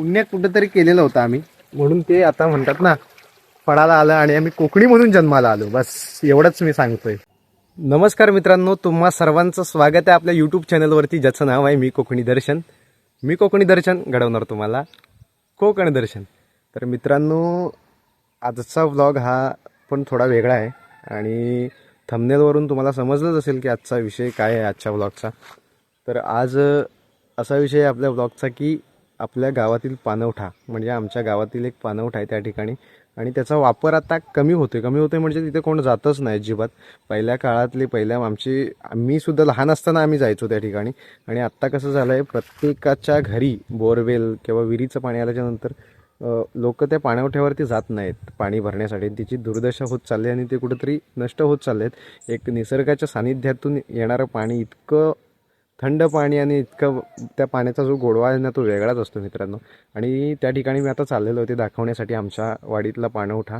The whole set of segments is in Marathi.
पुण्य कुठंतरी केलेलं होतं आम्ही. म्हणून ते आता म्हणतात ना फळाला आलं आणि आम्ही कोकणी म्हणून जन्माला आलो. बस एवढंच मी सांगतोय. नमस्कार मित्रांनो तुम्हा सर्वांचं स्वागत आहे आपल्या यूट्यूब चॅनलवरती ज्याचं नाव आहे मी कोकणी दर्शन. मी कोकणी दर्शन घडवणार तुम्हाला. कोकण दर्शन. तर मित्रांनो आजचा व्लॉग हा पण थोडा वेगळा आहे. आणि थंबनेलवरून तुम्हाला समजलंच असेल की आजचा विषय काय आहे आजच्या व्लॉगचा तर आज असा विषय आपल्या व्लॉगचा की आपल्या गावातील पानवठा म्हणजे आमच्या गावातील एक पानवठा आहे त्या ठिकाणी. आणि त्याचा वापर आता कमी होतोय. कमी होतोय म्हणजे तिथे कोण जातच नाही अजिबात. पहिल्या काळातली पहिल्या आमची आम्ही सुद्धा लहान असताना आम्ही जायचो त्या ठिकाणी. आणि आत्ता कसं झालं आहे प्रत्येकाच्या घरी बोरवेल किंवा विहिरीचं पाणी आल्याच्यानंतर लोक त्या पाणवठ्यावरती जात नाहीत पाणी भरण्यासाठी. तिची दुर्दशा होत चालली आहे आणि ते कुठंतरी नष्ट होत चालले आहेत एक निसर्गाच्या सानिध्यातून येणारं पाणी इतकं थंड पाणी आणि इतकं त्या पाण्याचा जो गोडवा आहे ना तो वेगळाच असतो मित्रांनो. आणि त्या ठिकाणी मी आता चाललेलो होते दाखवण्यासाठी आमच्या वाडीतला पाणवठा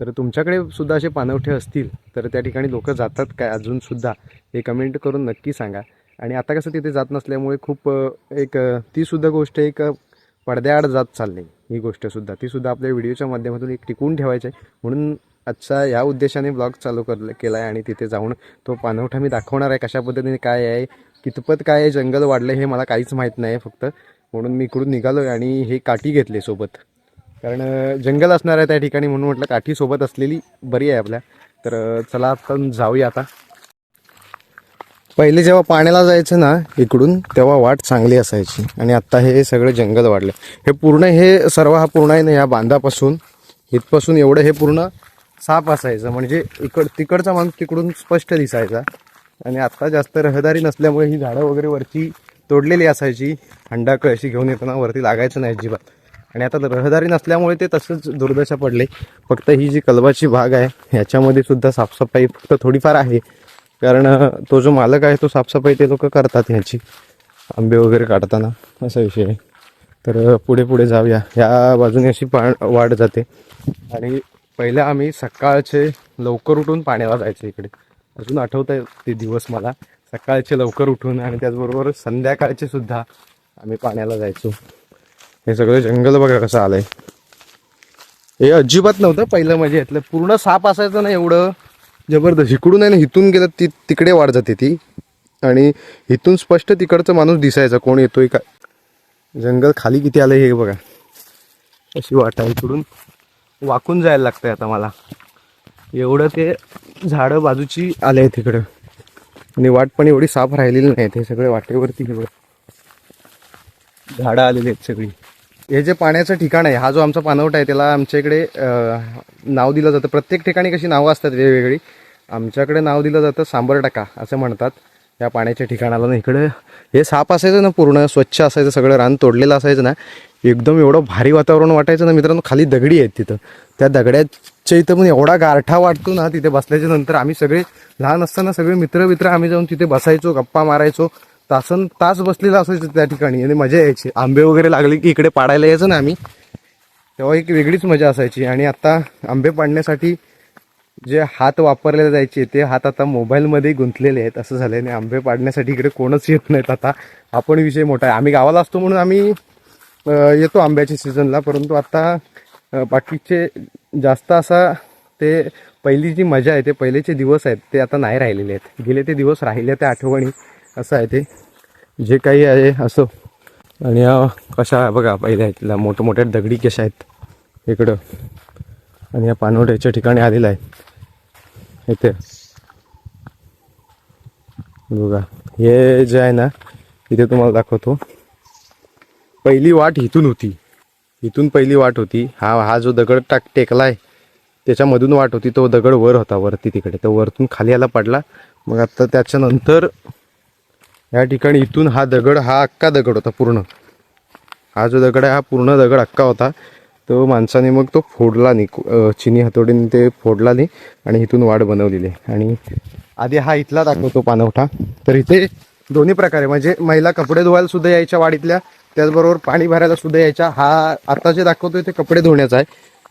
तर तुमच्याकडे सुद्धा असे पाणवठे असतील तर त्या ठिकाणी लोक जातात काय अजूनसुद्धा हे कमेंट करून नक्की सांगा. आणि आता कसं तिथे जात नसल्यामुळे खूप एक तीसुद्धा गोष्ट एक पडद्याआड जात चालली ही गोष्टसुद्धा तीसुद्धा आपल्या व्हिडिओच्या माध्यमातून एक टिकून ठेवायची आहे. म्हणून आजचा या उद्देशाने ब्लॉग चालू कर केला आहे आणि तिथे जाऊन तो पाणवठा मी दाखवणार आहे कशा पद्धतीने काय आहे कितपत काय जंगल वाढलं हे मला काहीच माहीत नाही फक्त म्हणून मी इकडून निघालो आहे आणि हे काठी घेतले सोबत. कारण जंगल असणार आहे त्या ठिकाणी म्हणून म्हटलं काठी सोबत असलेली बरी आहे आपल्या. तर चला आपण जाऊया आता. पहिले जेव्हा पाण्याला जायचं ना इकडून तेव्हा वाट चांगली असायची. आणि आत्ता हे सगळं जंगल वाढलं. हे पूर्ण हे सर्व हा पूर्ण आहे ना या बांधापासून इथपासून एवढं हे पूर्ण साफ असायचं. म्हणजे इकड तिकडचा माणूस तिकडून स्पष्ट दिसायचा. आणि आत्ता जास्त रहदारी नसल्यामुळे ही झाडं वगैरे वरती तोडलेली असायची. हंडा कळशी घेऊन येताना वरती लागायचं नाही अजिबात. आणि आता रहदारी नसल्यामुळे ते तसंच दुर्दशा पडले. फक्त ही जी कलबाची बाग आहे ह्याच्यामध्ये सुद्धा साफसफाई फक्त थोडीफार आहे. कारण तो जो मालक आहे तो साफसफाई ते लोक करतात ह्याची. आंबे वगैरे काढताना असा विषय आहे. तर पुढे पुढे जाऊया. ह्या बाजूने अशी पा वाढ जाते. आणि पहिले आम्ही सकाळचे लवकर उठून पाण्याला जायचे इकडे. अजून आठवत आहे ते दिवस मला. सकाळचे लवकर उठून आणि त्याचबरोबर संध्याकाळचे सुद्धा आम्ही पाण्याला जायचो. हे सगळं जंगल बघा कसं आलंय. हे अजिबात नव्हतं पहिलं म्हणजे यातलं पूर्ण साप असायचं ना एवढं. जबरदस्त. इकडून आहे ना हिथून गेलं ती तिकडे वाढ जाते ती. आणि इथून स्पष्ट तिकडचं माणूस दिसायचा कोण येतोय का? जंगल खाली किती आलं हे बघा. अशी वाट आहे इकडून. वाकून जायला लागतंय आता मला. एवढं ते झाडं बाजूची आले आहेत तिकडं आणि वाट पण एवढी साफ राहिलेली नाही हे सगळे वाटेवरती हे झाडं आलेली आहेत सगळी. हे जे पाण्याचं ठिकाण आहे हा जो आमचा पानवट आहे त्याला आमच्या इकडे नाव दिलं जातं. प्रत्येक ठिकाणी कशी नावं असतात वेगवेगळी. आमच्याकडे नाव दिलं जातं सांबर टाका असं म्हणतात. या पाण्याच्या ठिकाणाला ना इकडे हे साप असायचं ना पूर्ण स्वच्छ असायचं सगळं रान तोडलेलं असायचं ना. एकदम एवढं भारी वातावरण वाटायचं ना मित्रांनो खाली दगडी आहेत तिथं. त्या दगड्याच्या इथं पण एवढा गारठा वाटतो ना तिथे बसल्याच्या नंतर आम्ही सगळे लहान असताना सगळे मित्र मित्र आम्ही जाऊन तिथे बसायचो गप्पा मारायचो. तासन तास बसलेला असायचं त्या ठिकाणी आणि मजा यायची. आंबे वगैरे लागले की इकडे पाडायला यायचं ना आम्ही. तेव्हा एक वेगळीच मजा असायची. आणि आता आंबे पाडण्यासाठी जे हात वापरले जायचे ते हात आता मोबाईलमध्ये गुंतलेले आहेत. असं झालं आणि आंबे पाडण्यासाठी इकडे कोणच येत नाहीत आता. आपण विषय मोठा आहे. आम्ही गावाला असतो म्हणून आम्ही येतो आंब्याच्या सीझनला परंतु आता बाकीचे जास्त असा ते पहिली जी मजा आहे ते पहिलेचे दिवस आहेत ते आता नाही राहिलेले आहेत. गेले ते दिवस राहिले त्या आठवणी असं आहे ते. जे काही आहे असं. आणि कशा आहे बघा पहिल्या इथल्या मोठमोठ्या दगडी कशा आहेत इकडं. आणि या पानवड्याच्या ठिकाणी आलेला आहे. इथे. बघा हे जे आहे ना इथे तुम्हाला दाखवतो. पहिली वाट इथून होती. इथून पहिली वाट होती. हा हा जो दगड टाक टेकलाय त्याच्यामधून वाट होती. तो दगड वर होता वरती तिकडे. तो वरतून खाली आला पडला. मग आता त्याच्यानंतर या ठिकाणी इथून हा दगड हा अक्का दगड होता पूर्ण. हा जो दगड आहे हा पूर्ण दगड अक्का होता. तो माणसाने मग तो फोडला नाही. चिनी हातोडीने ते फोडला नाही आणि इथून वाढ बनवलेली आहे. आणि आधी हा इथला दाखवतो पानवठा. तर इथे दोन्ही प्रकारे म्हणजे महिला कपडे धुवायला सुद्धा यायच्या वाडीतल्या त्याचबरोबर पाणी भरायला सुद्धा यायच्या. हा आता जे दाखवतोय ते कपडे धुण्याचा आहे.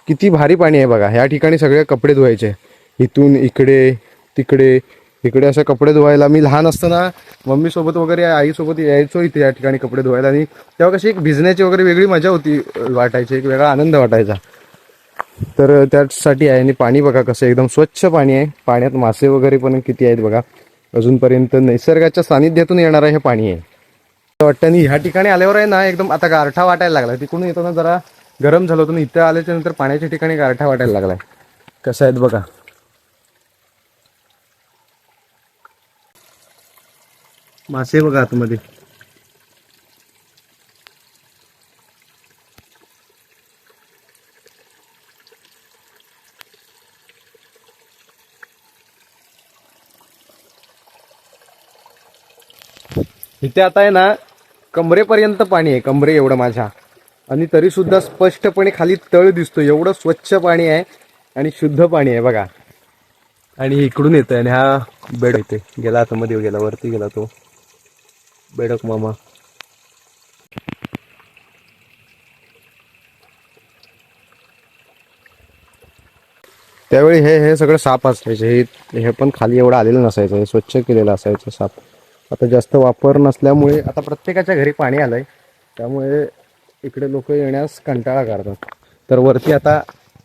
किती भारी पाणी आहे बघा. ह्या ठिकाणी सगळे कपडे धुवायचे. इथून इकडे तिकडे इकडे असं कपडे धुवायला. मी लहान असताना मम्मीसोबत वगैरे आईसोबत यायचो इथे या ठिकाणी कपडे धुवायला. आणि तेव्हा कशी एक भिजण्याची वगैरे वेगळी मजा होती वाटायची. एक वेगळा आनंद वाटायचा. तर त्यासाठी आहे. आणि पाणी बघा कसं एकदम स्वच्छ पाणी आहे. पाण्यात मासे वगैरे पण किती आहेत बघा. अजूनपर्यंत निसर्गाच्या सानिध्यातून येणारं हे पाणी आहे. वाटतं. आणि ह्या ठिकाणी आल्यावर आहे ना एकदम आता गारठा वाटायला लागला तिकडून येताना जरा गरम झालं होतं. आणि इथं आल्याच्यानंतर पाण्याच्या ठिकाणी गारठा वाटायला लागलाय. कसं आहेत बघा. मासे बघा आतमध्ये. इथे आता आहे ना कमरेपर्यंत पाणी आहे कमरे एवढं माझ्या. आणि तरी सुद्धा स्पष्टपणे खाली तळ दिसतो एवढं स्वच्छ पाणी आहे आणि शुद्ध पाणी आहे बघा. आणि इकडून येतोय आणि हा बेड येते गेला आता मध्ये गेला वरती गेला तो. बेडक मामा. त्यावेळी हे हे सगळं साप असायचे. हे हे पण खाली एवढं आलेलं नसायचं. हे स्वच्छ केलेलं असायचं साप आता जास्त वापर नसल्यामुळे आता प्रत्येकाच्या घरी पाणी आलं आहे त्यामुळे इकडे लोक येण्यास कंटाळा करतात. तर वरती आता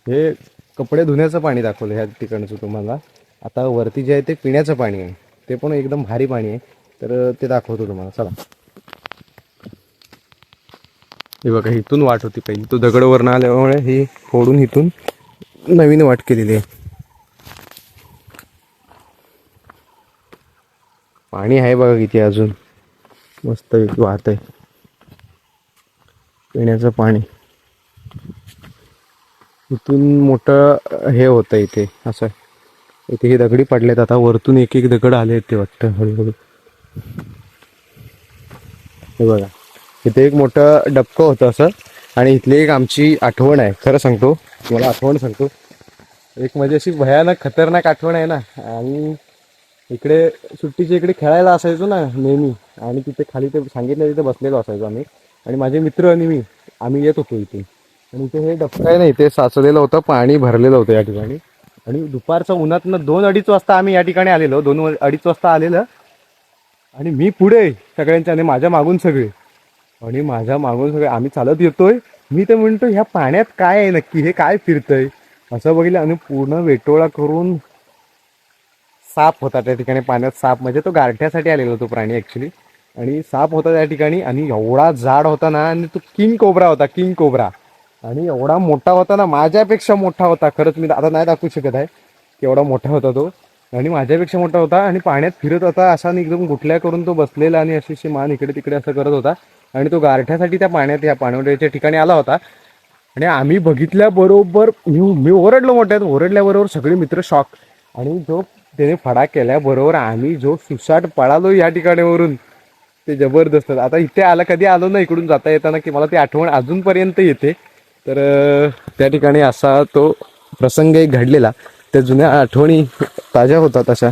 हे कपडे धुण्याचं पाणी दाखवलं ह्या ठिकाणचं तुम्हाला. आता वरती जे आहे ते पिण्याचं पाणी आहे. ते पण एकदम भारी पाणी आहे. तर ते दाखवतो तुम्हाला. चला. हे बघा इथून वाट होती पहिली. तो दगड वरनं आल्यामुळे ही फोडून इथून नवीन वाट केलेली आहे. पाणी आहे बघा किती अजून. मस्त वाहत आहे. पिण्याचं पाणी. इथून मोठं हे होतं इथे असं इथे हे दगडी पडलेत आता वरतून एक एक दगड आले ते वाटतं हळूहळू. हे बघा. इथे एक मोठं डबकं होतं असं आणि इथली एक आमची आठवण आहे. खरं सांगतो तुम्हाला आठवण सांगतो. एक म्हणजे अशी भयानक खतरनाक आठवण आहे ना. आणि इकडे सुट्टीच्या इकडे खेळायला असायचो ना नेहमी. आणि तिथे खाली ते सांगितलं तिथे बसलेलो असायचो आम्ही. आणि माझे मित्र आणि मी आम्ही येत होतो इथे. आणि इथे हे डबकाय आहे ते साचलेलं होतं पाणी भरलेलं होतं या ठिकाणी. आणि दुपारचा उन्हातनं दोन अडीच वाजता आम्ही या ठिकाणी आलेलो दोन व- अडीच वाजता आलेलं. आणि मी पुढे सगळ्यांच्या आणि माझ्या मागून सगळे. आणि माझ्या मागून सगळे आम्ही चालत येतोय. मी तर म्हणतो ह्या पाण्यात काय आहे नक्की? हे काय फिरतंय? असं बघितलं आणि पूर्ण वेटोळा करून साप होता त्या ठिकाणी पाण्यात साप म्हणजे तो गारठ्यासाठी आलेला तो प्राणी ऍक्च्युली आणि साप होता त्या ठिकाणी आणि एवढा जाड होता ना आणि तो किंग कोबरा होता किंग कोबरा. आणि एवढा मोठा होता ना माझ्यापेक्षा मोठा होता. खरंच मी आता नाही दाखवू शकत आहे की एवढा मोठा होता तो. आणि माझ्यापेक्षा मोठा होता आणि पाण्यात फिरत होता असा आणि एकदम गुठल्या करून तो बसलेला आणि अशी अशी मान इकडे तिकडे असं करत होता. आणि तो गारठ्यासाठी त्या पाण्यात या पाणवड्याच्या ठिकाणी आला होता. आणि आम्ही बघितल्याबरोबर मी मी ओरडलो मोठ्यात ओरडल्याबरोबर सगळे मित्र शॉक आणि जो त्याने फडा केल्याबरोबर आम्ही जो सुसाट पळालो या ठिकाणीवरून ते जबरदस्त. आता इथे आला कधी आलो ना इकडून जाता येताना की मला ती आठवण अजूनपर्यंत येते. तर त्या ठिकाणी असा तो प्रसंग एक घडलेला. त्या जुन्या आठवणी ताज्या होतात अशा.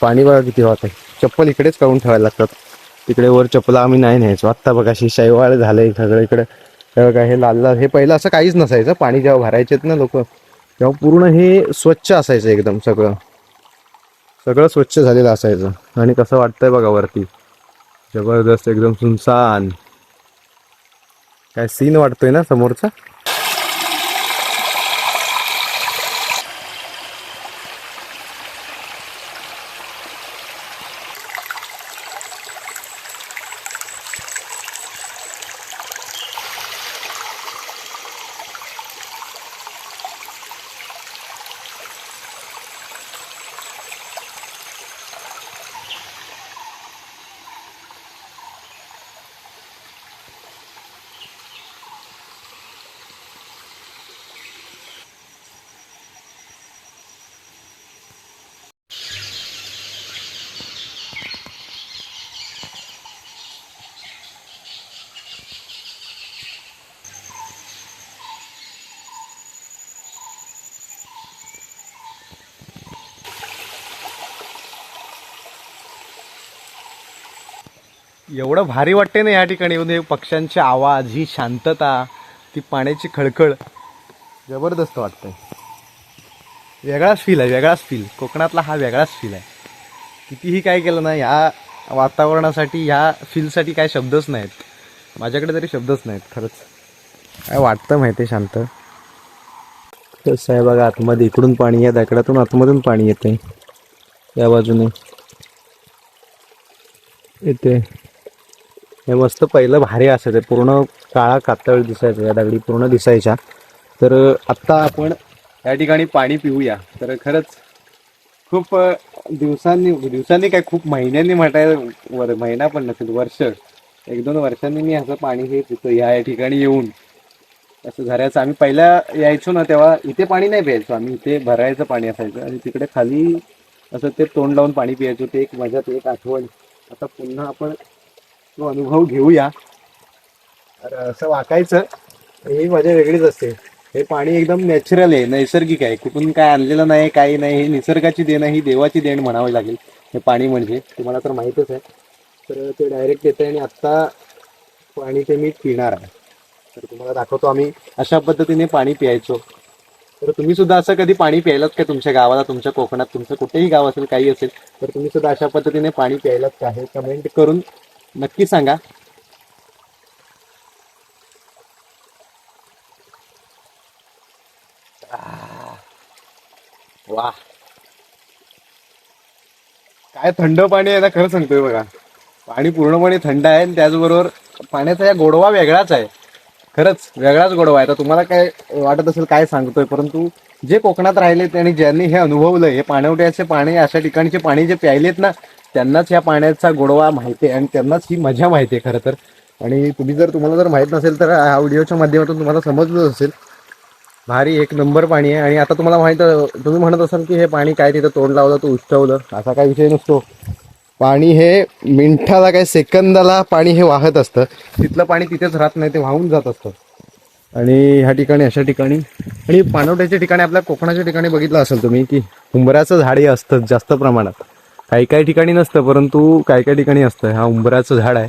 पाणी बघा किती होत आहे चप्पल इकडेच काढून ठेवायला लागतात. तिकडे वर चप्पल आम्ही नाही न्यायचो. आत्ता बघा अशी शैवाळ झालं सगळं इकडे. हे हे लाल लाल हे पहिलं असं काहीच नसायचं. पाणी जेव्हा भरायचेत ना लोक तेव्हा पूर्ण हे स्वच्छ असायचं एकदम सगळं. सगळं स्वच्छ झालेलं असायचं. आणि कसं वाटतंय बघा वरती. जबरदस्त एकदम सुनसान. काय सीन वाटतोय ना समोरचा? एवढं भारी वाटते ना या ठिकाणी. म्हणजे येऊन हे पक्ष्यांचे आवाज ही शांतता ती पाण्याची खळखळ. जबरदस्त वाटतंय. वेगळाच फील आहे वेगळाच फील कोकणातला हा वेगळाच फील आहे. कितीही काय केलं ना ह्या वातावरणासाठी ह्या फीलसाठी काय शब्दच नाहीत. माझ्याकडे तरी शब्दच नाहीत खरंच. काय वाटतं माहिती आहे शांत? कसं आहे बघा आतमध्ये इकडून पाणी या दकड्यातून आतमधून पाणी येते या बाजूने. येते हे मस्त पहिलं भारी असायचं. पूर्ण काळा कातळ दिसायचं या दगडी पूर्ण दिसायच्या. तर आत्ता आपण या ठिकाणी पाणी पिऊया. तर खरंच खूप दिवसांनी दिवसांनी काय खूप महिन्यांनी म्हटायला वर महिना पण नसेल वर्ष. एक दोन वर्षांनी मी असं पाणी हे पितो ह्या या ठिकाणी येऊन. असं झऱ्याचं आम्ही पहिल्या यायचो ना तेव्हा इथे पाणी नाही प्यायचो आम्ही. इथे भरायचं पाणी असायचं आणि तिकडे खाली असं ते तोंड लावून पाणी प्यायचो. ते एक मजा ते एक आठवण. आता पुन्हा आपण तो अनुभव घेऊया. तर असं वाकायचं ही मजा वेगळीच असते. हे पाणी एकदम नॅचरल आहे नैसर्गिक आहे. कुठून काय आणलेलं नाही काही नाही हे निसर्गाची देणं ही देवाची देण म्हणावी लागेल. हे पाणी म्हणजे तुम्हाला तर माहीतच आहे. तर ते डायरेक्ट येतं आणि आत्ता पाणी ते मी पिणार आहे. तर तुम्हाला दाखवतो आम्ही अशा पद्धतीने पाणी प्यायचो. तर तुम्ही सुद्धा असं कधी पाणी प्यायलात का तुमच्या गावाला तुमच्या कोकणात तुमचं कुठेही गाव असेल काही असेल तर तुम्ही सुद्धा अशा पद्धतीने पाणी प्यायलात का हे कमेंट करून नक्की सांगा. वा. काय थंड पाणी आहे ना खरं सांगतोय बघा. पाणी पूर्णपणे थंड आहे आणि त्याचबरोबर पाण्याचा या गोडवा वेगळाच आहे. खरंच वेगळाच गोडवा आहे. आता तुम्हाला काय वाटत असेल काय सांगतोय? परंतु जे कोकणात राहिले आणि ज्यांनी हे अनुभवलं हे पाणवट्याचे पाणी अशा ठिकाणचे पाणी जे प्यायलेत ना त्यांनाच ह्या पाण्याचा गोडवा माहिती आहे आणि त्यांनाच ही मजा माहिती आहे खरं तर. आणि तुम्ही जर तुम्हाला जर माहीत नसेल तर ह्या व्हिडिओच्या माध्यमातून तुम्हाला समजलं असेल. भारी एक नंबर पाणी आहे आणि आता तुम्हाला माहीत तुम्ही म्हणत असाल की हे पाणी काय तिथं तोंड लावलं तो उष्टवलं. असा काही विषय नसतो. पाणी हे मिनिटाला काय सेकंदाला पाणी हे वाहत असतं. तिथलं पाणी तिथेच राहत नाही ते वाहून जात असतं. आणि ह्या ठिकाणी अशा ठिकाणी. आणि पाणवठ्याच्या ठिकाणी आपल्या कोकणाच्या ठिकाणी बघितलं असेल तुम्ही की उंबराचं झाडे हे असतं जास्त प्रमाणात. काही काही ठिकाणी नसतं परंतु काही काही ठिकाणी असतं. हा उंबराचं झाड आहे.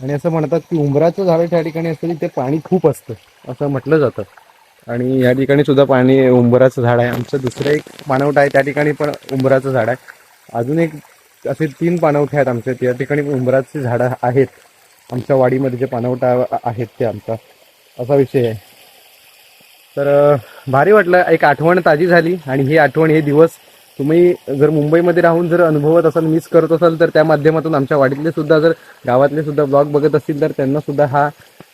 आणि असं म्हणतात की उंबराचं झाड त्या ठिकाणी असतं ते पाणी खूप असतं असं म्हटलं जातं. आणि या ठिकाणी सुद्धा पाणी उंबराचं झाड आहे. आमचं दुसरं एक पाणवठा आहे त्या ठिकाणी पण उंबराचं झाड आहे. अजून एक असे तीन पाणवठे आहेत आमचे. त्या ठिकाणी उंबराची झाडं आहेत. आमच्या वाडीमध्ये जे पाणवठा आहेत ते आमचा. असा विषय आहे. तर भारी वाटलं. एक आठवण ताजी झाली आणि ही आठवण हे दिवस तुम्ही जर मुंबईमध्ये राहून जर अनुभवत असाल मिस करत असाल तर त्या माध्यमातून आमच्या वाडीतले सुद्धा जर गावातले सुद्धा ब्लॉग बघत असतील तर त्यांना सुद्धा हा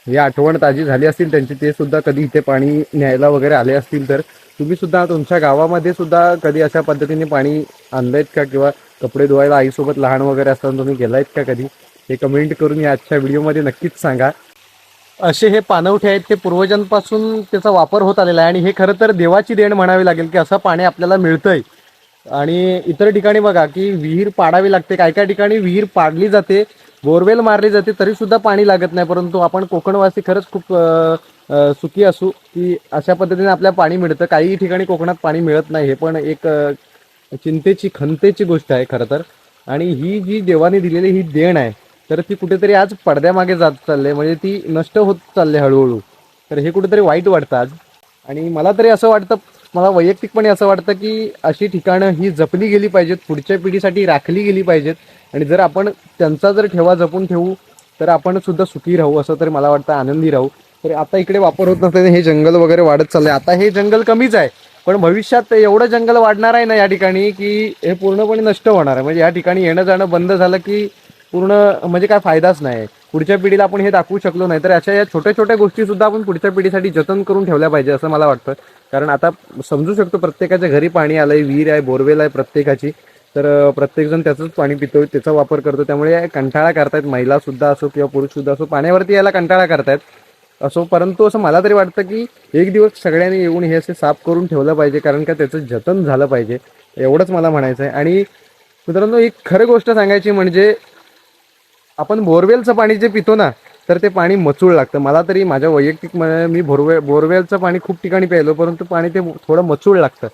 ही आठवण ताजी झाली असतील त्यांची ते सुद्धा कधी इथे पाणी न्यायला वगैरे आले असतील तर तुम्ही सुद्धा तुमच्या गावामध्ये सुद्धा कधी अशा पद्धतीने पाणी आणलंयत का? किंवा कपडे धुवायला आईसोबत लहान वगैरे असताना तुम्ही गेलायत का कधी? हे कमेंट करून या आजच्या व्हिडिओमध्ये नक्कीच सांगा. असे हे पानवठे आहेत ते पूर्वजांपासून त्याचा वापर होत आलेला आहे आणि हे खरं तर देवाची देण म्हणावी लागेल की असं पाणी आपल्याला मिळतंय. आणि इतर ठिकाणी बघा की विहीर पाडावी लागते. काही काही ठिकाणी विहीर पाडली जाते बोरवेल मारली जाते तरी सुद्धा पाणी लागत नाही. परंतु आपण कोकणवासी खरंच खूप सुखी असू की अशा पद्धतीने आपल्याला पाणी मिळतं. काही ठिकाणी कोकणात पाणी मिळत नाही. हे पण एक चिंतेची खंतेची गोष्ट आहे खरं तर. आणि ही जी देवाने दिलेली ही देण आहे तर ती कुठेतरी आज पडद्यामागे जात चालले म्हणजे ती नष्ट होत चालली हळूहळू. तर हे कुठेतरी वाईट वाटतं आज. आणि मला तरी असं वाटतं मला वैयक्तिकपणे असं वाटतं की अशी ठिकाणं ही जपली गेली पाहिजेत पुढच्या पिढीसाठी राखली गेली पाहिजेत. आणि जर आपण त्यांचा जर ठेवा जपून ठेवू तर आपण सुद्धा सुखी राहू असं तरी मला वाटतं आनंदी राहू. तर आता इकडे वापर होत नसल्याने हे जंगल वगैरे वाढत चाललंय. आता हे जंगल कमीच आहे पण भविष्यात एवढं जंगल वाढणार आहे ना या ठिकाणी की हे पूर्णपणे नष्ट होणार आहे. म्हणजे या ठिकाणी येणं जाणं बंद झालं की पूर्ण म्हणजे काय फायदाच नाही. पुढच्या पिढीला आपण हे दाखवू शकलो नाही तर अशा या छोट्या छोट्या गोष्टी सुद्धा आपण पुढच्या पिढीसाठी जतन करून ठेवल्या पाहिजे असं मला वाटतं. कारण आता समजू शकतो प्रत्येकाच्या घरी पाणी आलंय विहीर आहे बोरवेल आहे प्रत्येकाची. तर प्रत्येकजण त्याचंच पाणी पितो त्याचा वापर करतो. त्यामुळे कंटाळा करतायत. महिला सुद्धा असो किंवा पुरुष सुद्धा असो पाण्यावरती यायला कंटाळा करतायत. असो परंतु असं मला तरी वाटतं की एक दिवस सगळ्यांनी येऊन हे असे साफ करून ठेवलं पाहिजे कारण का त्याचं जतन झालं पाहिजे. एवढंच मला म्हणायचं आहे. आणि मित्रांनो एक खरं गोष्ट सांगायची म्हणजे आपण बोरवेलचं पाणी जे पितो ना तर ते पाणी मचूळ लागतं. मला तरी माझ्या वैयक्तिक मी बोरवेल बोरवेलचं पाणी खूप ठिकाणी प्यायलो परंतु पाणी ते थोडं मचूळ लागतं.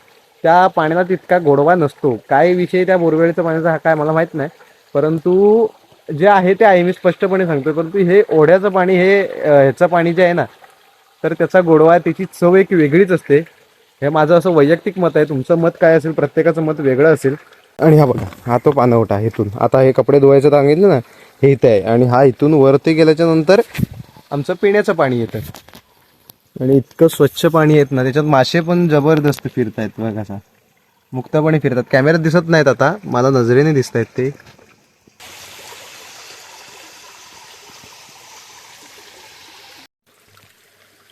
त्या पाण्याला तितका गोडवा नसतो. काय विषय त्या बोरवेलच्या पाण्याचा हा काय मला माहीत नाही. परंतु जे आहे ते आहे मी स्पष्टपणे सांगतो परंतु हे ओढ्याचं पाणी हे ह्याचं पाणी जे आहे ना तर त्याचा गोडवा त्याची चव एक वेगळीच असते. हे माझं असं वैयक्तिक मत आहे. तुमचं मत काय असेल प्रत्येकाचं मत वेगळं असेल. आणि हा बघा हा तो पानवटा इथून. आता हे कपडे धुवायचं सांगितलं ना हे इथे आहे. आणि हा इथून वरती गेल्याच्यानंतर आमचं पिण्याचं पाणी येतं. आणि इतकं स्वच्छ पाणी येत ना त्याच्यात मासे पण जबरदस्त फिरतायत बघा मुक्तपणे फिरतात. कॅमेऱ्यात दिसत नाहीत आता. मला नजरेने दिसत आहेत ते.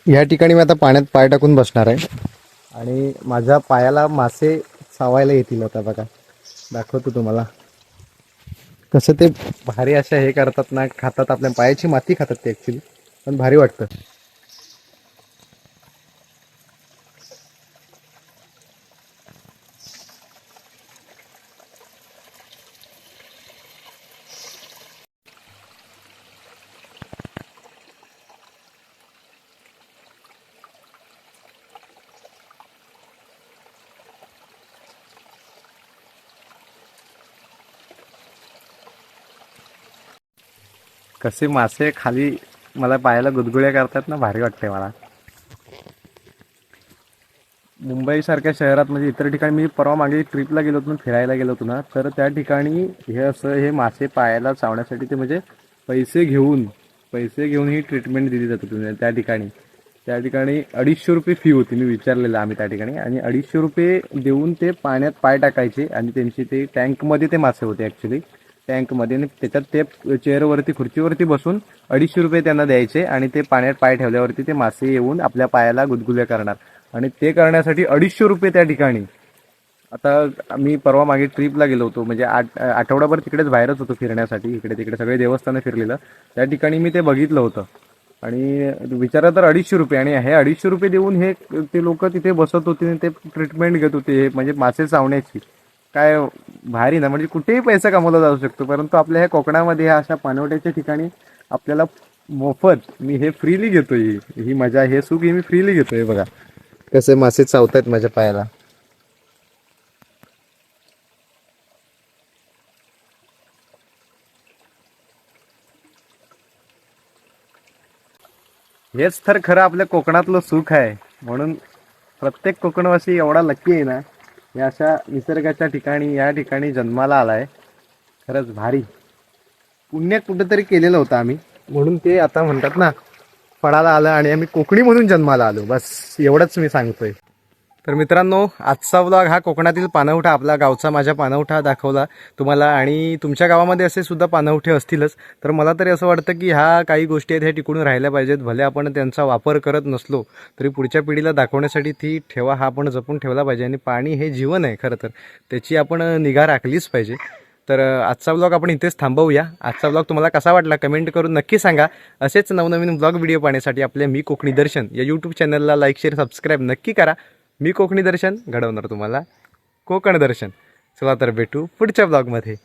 या ठिकाणी मी आता पाण्यात पाय टाकून बसणार आहे. आणि माझ्या पायाला मासे चावायला येतील आता बघा. दाखवतो तुम्हाला. कसं ते भारी अशा हे करतात ना खातात आपल्या पायाची माती खातात ते ॲक्च्युली पण भारी वाटतं. कसे मासे खाली मला पायाला गुदगुळ्या करतात ना भारी वाटते मला. मुंबईसारख्या शहरात म्हणजे इतर ठिकाणी मी परवा मागे ट्रिपला गेलो होतो ना, फिरायला गेलो होतो ना तर त्या ठिकाणी हे असं हे मासे पायाला चावण्यासाठी ते म्हणजे पैसे घेऊन पैसे घेऊन ही ट्रीटमेंट दिली जाते तुम्ही त्या ठिकाणी. त्या ठिकाणी अडीचशे रुपये फी होती मी विचारलेलं आम्ही त्या ठिकाणी. आणि अडीचशे रुपये देऊन ते पाण्यात पाय टाकायचे आणि त्यांची ते टँकमध्ये ते मासे होते ॲक्च्युली टँकमध्ये आणि त्याच्यात ते चेअरवरती खुर्चीवरती बसून अडीचशे रुपये त्यांना द्यायचे आणि ते पाण्यात पाय ठेवल्यावरती ते मासे येऊन आपल्या पायाला गुदगुल्या करणार. आणि ते करण्यासाठी अडीचशे रुपये त्या ठिकाणी. आता मी परवा मागे ट्रिपला गेलो होतो. म्हणजे आठ आठवडाभर तिकडेच बाहेरच होतो फिरण्यासाठी. इकडे तिकडे सगळे देवस्थानं फिरलेलं. त्या ठिकाणी मी ते बघितलं होतं. आणि विचारा तर अडीचशे रुपये. आणि हे अडीचशे रुपये देऊन हे ते लोक तिथे बसत होते आणि ते ट्रीटमेंट घेत होते. हे म्हणजे मासे चावण्याची. काय भारी ना. म्हणजे कुठेही पैसा कमवला जाऊ शकतो परंतु आपल्या ह्या कोकणामध्ये ह्या अशा पानवट्याच्या ठिकाणी आपल्याला मोफत मी हे फ्रीली घेतोय. ही मजा हे सुख ही मी फ्रीली घेतोय बघा. कसे मासे चावतायत माझ्या पायाला. हेच तर खरं आपल्या कोकणातलं सुख आहे. म्हणून प्रत्येक कोकणवासी एवढा लक्की आहे ना. या अशा निसर्गाच्या ठिकाणी या ठिकाणी जन्माला आलाय. खरंच भारी. पुण्य कुठंतरी केलेलं होतं आम्ही. म्हणून ते आता म्हणतात ना फळाला आलं आणि आम्ही कोकणी म्हणून जन्माला आलो. बस एवढंच मी सांगतोय. तर मित्रांनो आजचा व्लॉग हा कोकणातील पानवठा आपला गावचा माझ्या पानवठा दाखवला तुम्हाला आणि तुमच्या गावामध्ये असे सुद्धा पानवठे असतीलच. तर मला तरी असं वाटतं की ह्या काही गोष्टी आहेत ह्या टिकून राहिल्या पाहिजेत. भले आपण त्यांचा वापर करत नसलो तरी पुढच्या पिढीला दाखवण्यासाठी ती ठेवा हा आपण जपून ठेवला पाहिजे आणि पाणी हे जीवन आहे खरं तर. त्याची आपण निगा राखलीच पाहिजे. तर आजचा ब्लॉग आपण इथेच थांबवूया. आजचा ब्लॉग तुम्हाला कसा वाटला कमेंट करून नक्की सांगा. असेच नवनवीन ब्लॉग व्हिडिओ पाहण्यासाठी आपल्या मी कोकणी दर्शन या यूट्यूब चॅनलला लाईक शेअर सबस्क्राईब नक्की करा. मी कोकणी दर्शन घडवणार तुम्हाला. कोकण दर्शन. चला तर भेटू पुढच्या ब्लॉगमध्ये